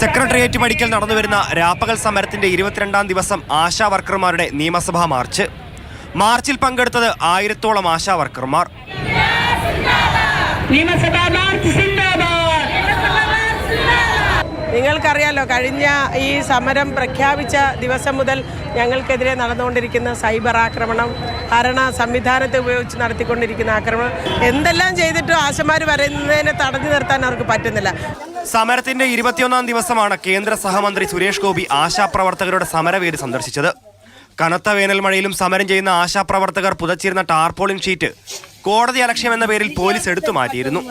Secretariat പടിക്കൽ നടന്നുവരുന്ന രാപ്പകൽ സമരത്തിന്റെ ഇരുപത്തിരണ്ടാം ദിവസം ആശാ വർക്കർമാരുടെ നിയമസഭാ മാർച്ച്. മാർച്ചിൽ പങ്കെടുത്തത് ആയിരത്തോളം ആശാ വർക്കർമാർ. നിയമസഭാ മാർച്ച് നിങ്ങൾക്കറിയാലോ കഴിഞ്ഞ ഈ സമരം പ്രഖ്യാപിച്ച ദിവസം മുതൽ ഞങ്ങൾക്കെതിരെ നടന്നുകൊണ്ടിരിക്കുന്ന സൈബർ ആക്രമണം ഭരണ സംവിധാനത്തെ ഉപയോഗിച്ച് നടത്തിക്കൊണ്ടിരിക്കുന്ന ആക്രമണം എന്തെല്ലാം ചെയ്തിട്ടും ആശമാർ വരുന്നതിനെ തടഞ്ഞു നിർത്താൻ അവർക്ക് പറ്റുന്നില്ല. സമരത്തിന്റെ ഇരുപത്തിയൊന്നാം ദിവസമാണ് കേന്ദ്ര സഹമന്ത്രി സുരേഷ് ഗോപി ആശാപ്രവർത്തകരുടെ സമരവേദി സന്ദർശിച്ചത്. കനത്ത വേനൽ മഴയിലും സമരം ചെയ്യുന്ന ആശാപ്രവർത്തകർ പുതച്ചിരുന്ന ടാർപോളിൻ ഷീറ്റ് കോടതി അലക്ഷ്യം എന്ന പേരിൽ പോലീസ് എടുത്തു മാറ്റിയിരുന്നു.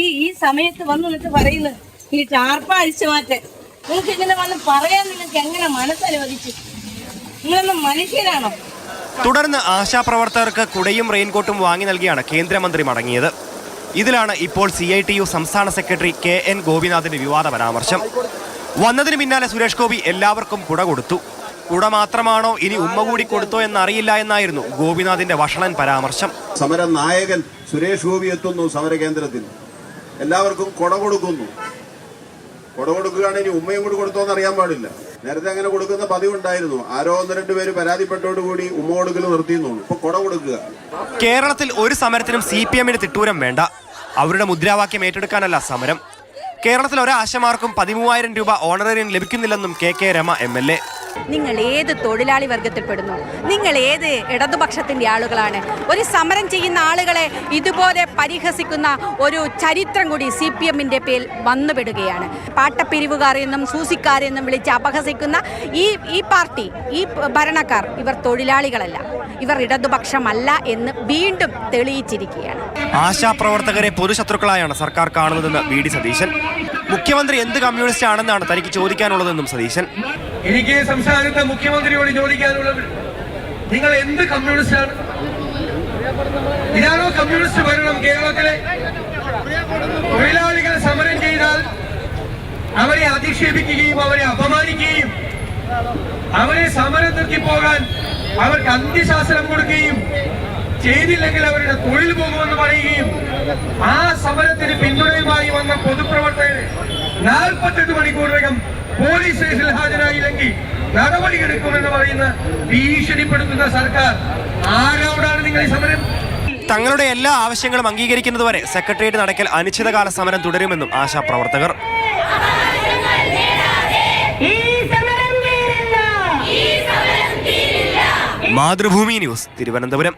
ഈ ഈ സമയത്ത് വന്ന് പറയുന്നത് പറയുന്നു ഈ ടാർപ്പ അഴിച്ചു മാറ്റാൻ. നിങ്ങൾക്ക് ഇങ്ങനെ വന്ന് പറയാൻ നിങ്ങൾക്ക് എങ്ങനെ മനസ്സനുവദിച്ചു? നിങ്ങളൊന്നും മനുഷ്യരാണോ? തുടർന്ന് ആശാപ്രവർത്തകർക്ക് കുടയും റെയിൻകോട്ടും വാങ്ങി നൽകിയാണ് കേന്ദ്രമന്ത്രി മടങ്ങിയത്. ഇതിലാണ് ഇപ്പോൾ സി ഐ ടി യു സംസ്ഥാന സെക്രട്ടറി കെ എൻ ഗോപിനാഥിന്റെ വിവാദ പരാമർശം. വന്നതിന് പിന്നാലെ സുരേഷ് ഗോപി എല്ലാവർക്കും കുട കൊടുത്തു. കുട മാത്രമാണോ ഇനി ഉമ്മ കൂടി കൊടുത്തോ എന്നറിയില്ല എന്നായിരുന്നു ഗോപിനാഥിന്റെ വഷളൻ പരാമർശം. സമര നായകൻ സുരേഷ് ഗോപി എത്തുന്നു സമര കേന്ദ്രത്തിൽ എല്ലാവർക്കും കുട കൊടുക്കുന്നു. കൊട കൊടുക്കുകയാണെങ്കിൽ ഇനി ഉമ്മയും കൂടി കൊടുത്തോന്ന് അറിയാൻ പാടില്ല. നേരത്തെ അങ്ങനെ കൊടുക്കുന്ന പതിവുണ്ടായിരുന്നു. ആരോ ഒന്ന് രണ്ട് പേര് പരാതിപ്പെട്ടോടുകൂടി ഉമ്മ കൊടുക്കൽ നിർത്തിയെന്നു ഇപ്പൊ കൊട കൊടുക്കുക. കേരളത്തിൽ ഒരു സമരത്തിനും സി പി എമ്മിന് തിട്ടൂരം വേണ്ട. അവരുടെ മുദ്രാവാക്യം ഏറ്റെടുക്കാനല്ല സമരം. കേരളത്തിൽ ഒരാശമാർക്കും പതിമൂവായിരം രൂപ honorarium ലഭിക്കുന്നില്ലെന്നും K K Rama M L A. നിങ്ങൾ ഏത് തൊഴിലാളി വർഗത്തിൽപ്പെടുന്നു? നിങ്ങൾ ഏത് ഇടതുപക്ഷത്തിന്റെ ആളുകളാണ്? ഒരു സമരം ചെയ്യുന്ന ആളുകളെ ഇതുപോലെ പരിഹസിക്കുന്ന ഒരു ചരിത്രം കൂടി സി പി എമ്മിന്റെ പേരിൽ വന്നുപെടുകയാണ് പാട്ടപ്പിരിവുകാരെന്നും സൂസിക്കാരെന്നും വിളിച്ച് അപഹസിക്കുന്ന ഈ ഈ പാർട്ടി ഈ ഭരണക്കാർ ഇവർ തൊഴിലാളികളല്ല. ഇവർ ഇടതുപക്ഷമല്ല എന്ന് വീണ്ടും തെളിയിച്ചിരിക്കുകയാണ്. ആശാപ്രവർത്തകരെ പൊതുശത്രുക്കളായാണ് സർക്കാർ കാണുന്നതെന്ന് വി ഡി സതീശൻ. മുഖ്യമന്ത്രി എന്ത് കമ്മ്യൂണിസ്റ്റ് ആണെന്നാണ് തനിക്ക് ചോദിക്കാനുള്ളതെന്നും സതീശൻ. എനിക്ക് സംസ്ഥാനത്തെ മുഖ്യമന്ത്രിയോട് ചോദിക്കാനുള്ളത് നിങ്ങൾ എന്ത് കമ്മ്യൂണിസ്റ്റാണ്? ഇതാണോ കമ്മ്യൂണിസ്റ്റ് ഭരണം കേരളത്തിലെ? തൊഴിലാളികൾ സമരം ചെയ്താൽ അവരെ അധിക്ഷേപിക്കുകയും അവരെ അപമാനിക്കുകയും അവരെ സമരം നിർത്തി പോകാൻ അവർക്ക് അന്ത്യശാസനം കൊടുക്കുകയും ചെയ്തില്ലെങ്കിൽ അവരുടെ തൊഴിൽ പോകുമെന്ന് പറയുകയും ആ സമരത്തിന് പിന്തുണയുമായി വന്ന പൊതുപ്രവർത്തകർ നാൽപ്പത്തെട്ട് മണിക്കൂറിനകം പോലീസ് സ്റ്റേഷനിൽ ഹാജരായില്ലെങ്കിൽ നടപടിയെടുക്കുമെന്ന് പറയുന്ന ഭീഷണിപ്പെടുത്തുന്ന സർക്കാർ. ആരോടാണ് നിങ്ങൾ ഈ സമരം? തങ്ങളുടെ എല്ലാ ആവശ്യങ്ങളും അംഗീകരിക്കുന്നതുവരെ സെക്രട്ടേറിയറ്റ് നടക്കൽ അനിശ്ചിതകാല സമരം തുടരുമെന്നും ആശാ പ്രവർത്തകർ മാതൃഭൂമി ന്യൂസ് തിരുവനന്തപുരം.